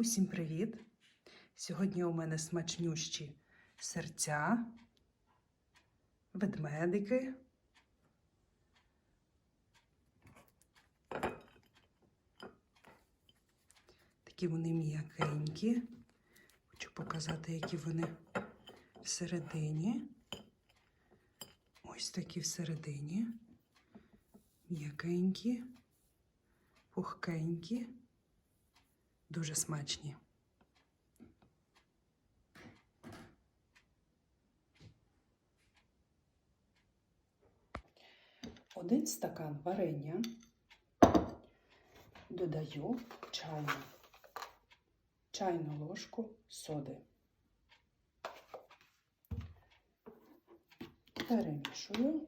Усім привіт! Сьогодні у мене смачнющі серця, ведмедики. Такі вони м'якенькі. Хочу показати, які вони всередині. Ось такі всередині. М'якенькі, пухкенькі. Дуже смачні. Один стакан варення додаю чайну, чайну ложку соди. Перемішую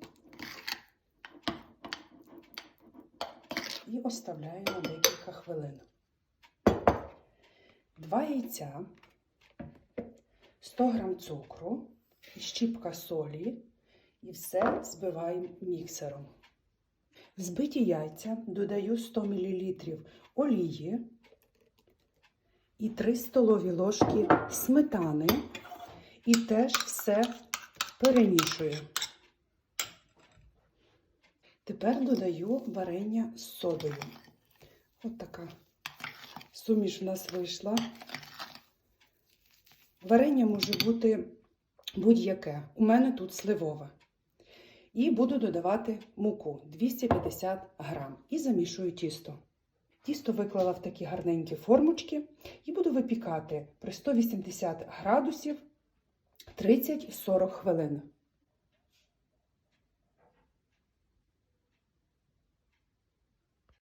і оставляю на декілька хвилин. Два яйця, 100 г цукру, щіпка солі і все збиваємо міксером. Збиті яйця додаю 100 мл олії і 3 столові ложки сметани і теж все перемішую. Тепер додаю варення з содою. От така суміш у нас вийшла. Варення може бути будь-яке. У мене тут сливове. І буду додавати муку 250 грам. І замішую тісто. Тісто виклала в такі гарненькі формочки і буду випікати при 180 градусів 30-40 хвилин.